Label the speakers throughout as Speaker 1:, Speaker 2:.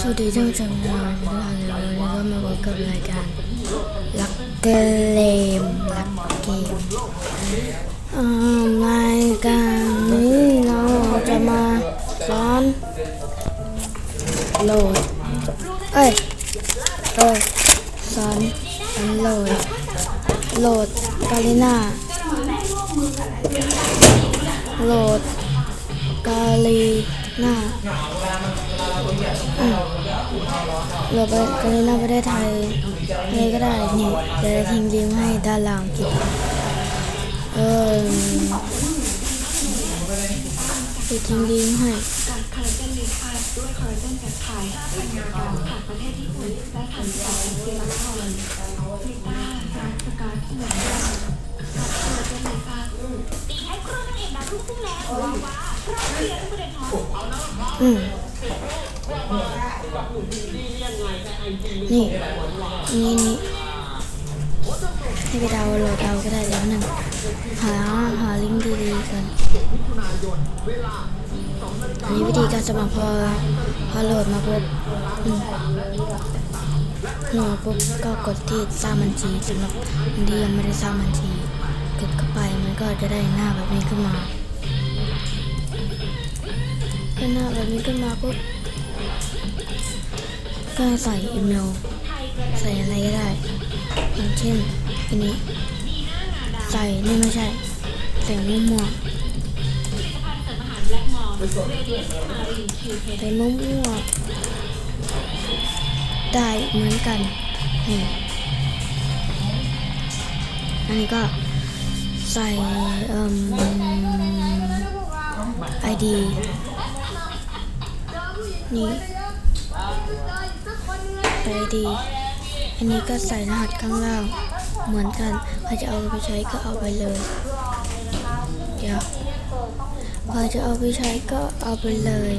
Speaker 1: สวัสดีท่านผู้ชมทุกท่านวันนี้ก็มาพบกับรายการลักเกมลักเกมอ่ารายการนี้เราจะมาสอนโหลดเอ้ยเออสอนอันโหลดโหลดกาลิน่าโหลดกาลี หน่าเราไปกันเลยนะประเทศไทยอะไรก็ได้นี่เดี๋ยวจะทิ้งลิงก์ให้ด้านล่างคลิปเออไปทิ้งลิงก์ให้
Speaker 2: กับคอลลาเจนลิคาด้วยคอลลาเจนแปปไทด์พันงาดำจากประเทศญี่ปุ่นและถังจากเซราทอนลิต้ารัสกาที่เหมือนกันกับคอลลาเจนลิค
Speaker 3: ตีให้ครูนางเอกดาวรุ่งพุ่งแล้วว้าวว้าพร้อมเคลีย นี่
Speaker 1: นี่นี่ให้ไปดาวน์โหลดเอาก็ได้แล้วหนึ่งหาหาลิงก์ดีๆกันอันนี้วิธีการสมัครพอพอโหลดมาปุ๊บอืมโหลดปุ๊บก็กดที่สร้างบัญชีสำหรับคนที่ยังไม่ได้สร้างบัญชีกดเข้าไปมันก็จะได้หน้าแบบนี้ขึ้นมา ได้หน้าแบบนี้ขึ้นมาปุ๊บก็ใส่อีเมลใส่อะไรก็ได้อย่างเช่นอันนี้ ใส่นี่ไม่ใช่ใส่มั่วๆใส่มั่วๆได้เหมือนกันนี่อันนี้ก็ใส่เอ่ม ID นี่ใส่ ID อันนี้ก็ใส่รหัสข้างล่าง เหมือนกันใครจะเอาไปใช้ก็เอาไปเลย เดี๋ยวใครจะเอาไปใช้ก็เอาไปเลย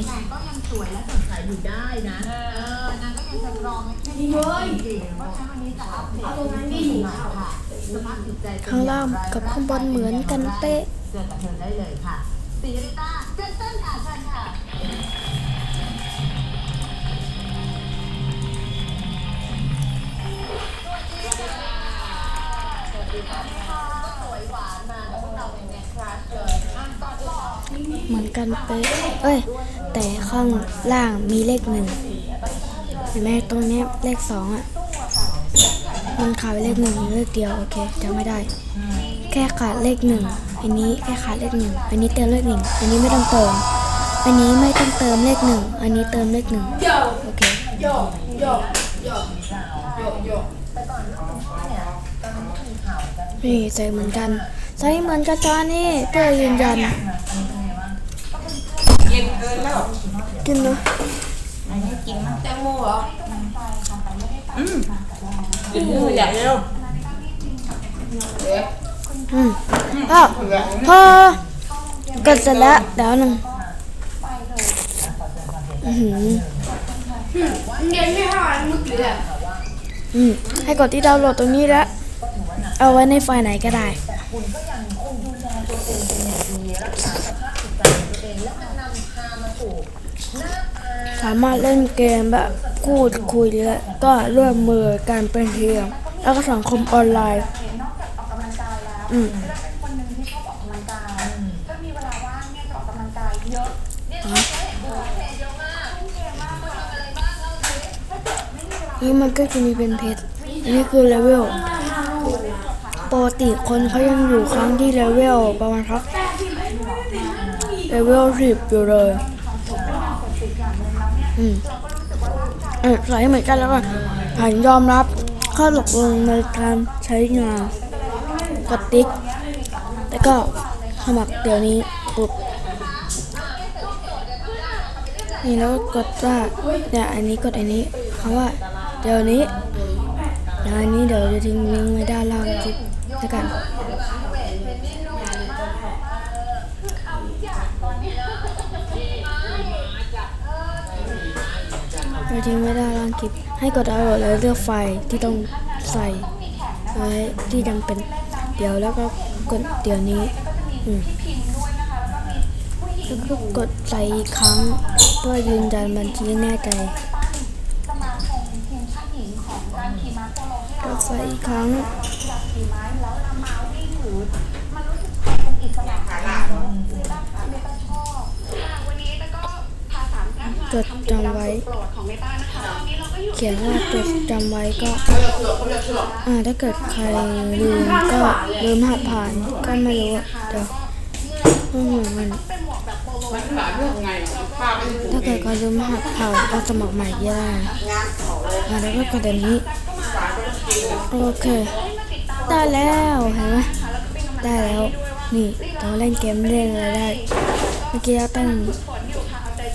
Speaker 1: ข้างล่างกับข้างบนเหมือนกันเป๊ะ
Speaker 3: เจอกับเธอได้เลยค่ะสีริต้าเจนเต้นค่ะเชิญค่ะ
Speaker 1: เหมือนกันเป๊ะเอ้ย แต่ข้างล่างมีเลขหนึ่งเห็นไหมตรงนี้เลขสองอะ มันขาดเลขหนึ่งเลขเดียว โอเคจำไม่ได้ แค่ขาดเลขหนึ่งอันนี้แค่ขาดเลขหนึ่งอันนี้เติมเลขหนึ่งอันนี้ไม่ต้องเติม อันนี้ไม่ต้องเติมเลขหนึ่งอันนี้เติมเลขหนึ่งโอเค นี่ใส่เหมือนกันใส่เหมือนกันจ้านี่เพื่อยืนยันกินเนาะ
Speaker 4: กินมืออย่างเดียว
Speaker 1: อืมพ่อพ่อกดเสร็จแล้วเดี๋ยวหนึ่งอือหือ
Speaker 4: เย็นไม่หายมึกเลย
Speaker 1: อืมให้กดที่ดาวน์โหลดตรงนี้แล้ว เอาไว้ในไฟล์ไหนก็ได้ สามารถเล่นเกมแบบพูดคุยและก็ร่วมมือกันเป็นทีมแล้วก็สังคมออนไลน์อืม
Speaker 2: คนหนึ่งที่ชอบออกกำลังกายก็มีเวลาว่างเนี่ยจะออกกำลังกายเยอะ เนี่ยเราเห็นดูเพจเยอะมากทุ่มเทมากทำอะไรบ้างเล่าสิถ้าเกิดไม่มีเวลา
Speaker 1: นี่มันก็จะมีเป็นเพชรอันนี้คือเลเวล ปกติคนเขายังอยู่ครั้งที่เลเวลประมาณสักเลเวลสิบอยู่เลยอืมเออใส่เหมือนกันแล้วก็ผ่านยอมรับข้อตกลงในการใช้งานกดติ๊กแล้วก็สมัครเดี๋ยวนี้ปุ๊บนี่แล้วกดว่าเนี่ยอันนี้กดอันนี้คำว่าเดี๋ยวนี้เดี๋ยวอันนี้เดี๋ยวจะทิ้งลิงก์ไว้ด้านล่างคลิป แล้วกันเราทิ้งไว้ด้ล่างคลิป ให้กดดาวน์แล้วเลือกไฟที่ต้องใส่ไว้ที่จำเป็น เดี๋ยวแล้วก็กดเดี๋ยวนี้อืมแล้วก็กดใส่อีกครั้งเพื่อยืนยันบัญชีแน่ใจ
Speaker 3: การขี่ม้าโปโลให้
Speaker 1: ก
Speaker 3: เรา
Speaker 1: ด ไฟอีกครั้งจด
Speaker 3: จำ
Speaker 1: ไว้
Speaker 3: เขี
Speaker 1: ยนว่าจดจำไว้ก็
Speaker 4: อ่า
Speaker 1: ถ้าเกิดใครลืมก็ลืมหัดผ่านก็ไม่รู้อะเดี๋ยวเหมือนมัน
Speaker 3: เป็นหมวกแบบโปโล
Speaker 4: มันหลานเรื่องไงป้า
Speaker 1: ถ้าเกิดเขาลืมหัดผ่านก็สมัครใหม่ได้อ่าแล้วก็กดอันนี้ โอเค ได้แล้วเห็นไหมได้แล้ว นี่เราเล่นเกมเล่นอะไรได้ เมื่อกี้เราตั้ง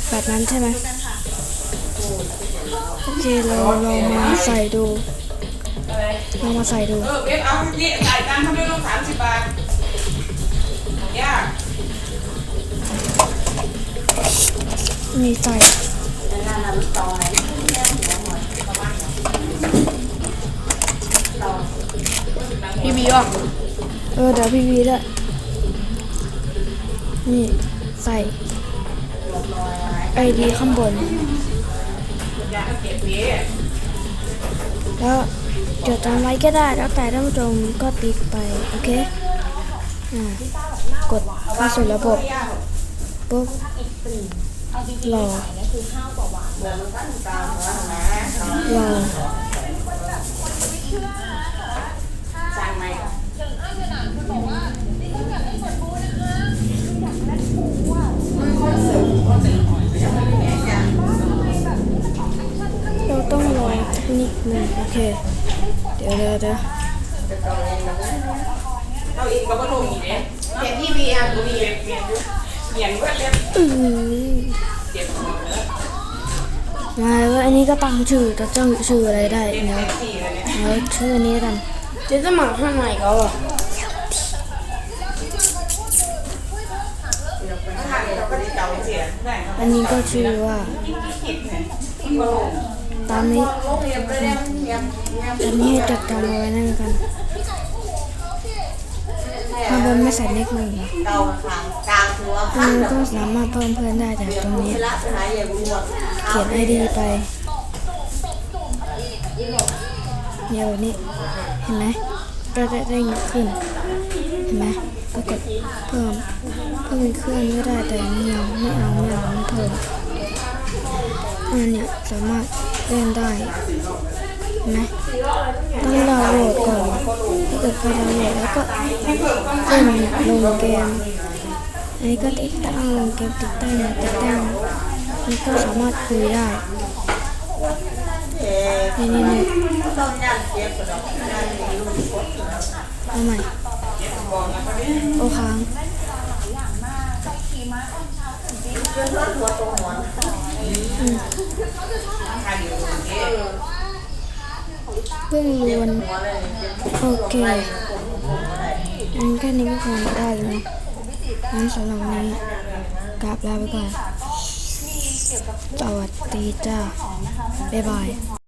Speaker 1: แบบนั้นใช่ไหมโอเคเราลองมาใส่ดูลองมาใส่ดู
Speaker 4: เออเบสเอานี่จ่ายตังค์ทำไมลงสามสิบบาทยาก
Speaker 1: นี่ใส่
Speaker 4: พี่ บีอะ
Speaker 1: เออเดี๋ยวพี่วีด้วยนี่ใส่ไอดีข้างบน แล้วจดจำไว้ก็ได้แล้วแต่ท่านผู้ชมก็ติ๊กไป โอเคอ่ากดเข้าสู่ระบบปุ๊บรอรอ
Speaker 4: สั่งไหม
Speaker 1: เราต้องรอยสักนิดหนึ่งโอเค เดี๋ยวเดี๋ยวเดี๋ยว
Speaker 4: เอาอีกก็บ่ลงอีกเด้เก็บพี่บีอะบีเก็บเมียนเมียนว่าเล็บ
Speaker 1: อือ
Speaker 4: เก็บของแล้ว
Speaker 1: มาอันนี้ก็ตั้งชื่อจะตั้งชื่ออะไรได้เนี่
Speaker 4: ย
Speaker 1: เอาชื่อนี้กัน
Speaker 4: จะสมัครข้างในเขาอะถ้าเราก็ได้เจ้าเสียได้
Speaker 1: อันนี้ก็ชื่อว่าตามนี้อันนี้จดจำอาไว้นั่นกันข้างบนไม่ใส่เลขหนึ่งเหรอันนี้ก็สามารถเพิ่มเพื่อนได้จากตรงนี้ เขียนไอดีไป เดี๋ยวแบบนี้เห็นไหมก็จะได้ขึ้น เห็นไหมก็กดเพิ่มเพิ่มเป็นเครื่องก็ได้แต่ไม่เอาไม่เอาไม่เอาไม่เพิ่มอันเนี้ยสามารถเล่นได้ไหมต้องดาวน์โหลดก่อนถ้าเกิดพอดาวน์โหลดแล้วก็เล่นลงเกมอันนี้ก็ติดตั้งลงเกมติดตั้งติดตั้งนี่ก็สามารถคุยได้ นี่นี่นี่เอาใหม่โอ้ค้างเพิ่งรวนโอเคงั้นแค่นี้ก็คงได้แล้วนะงั้นสำหรับวันนี้กราบลาไปก่อนสวัสดีจ้าบ๊ายบาย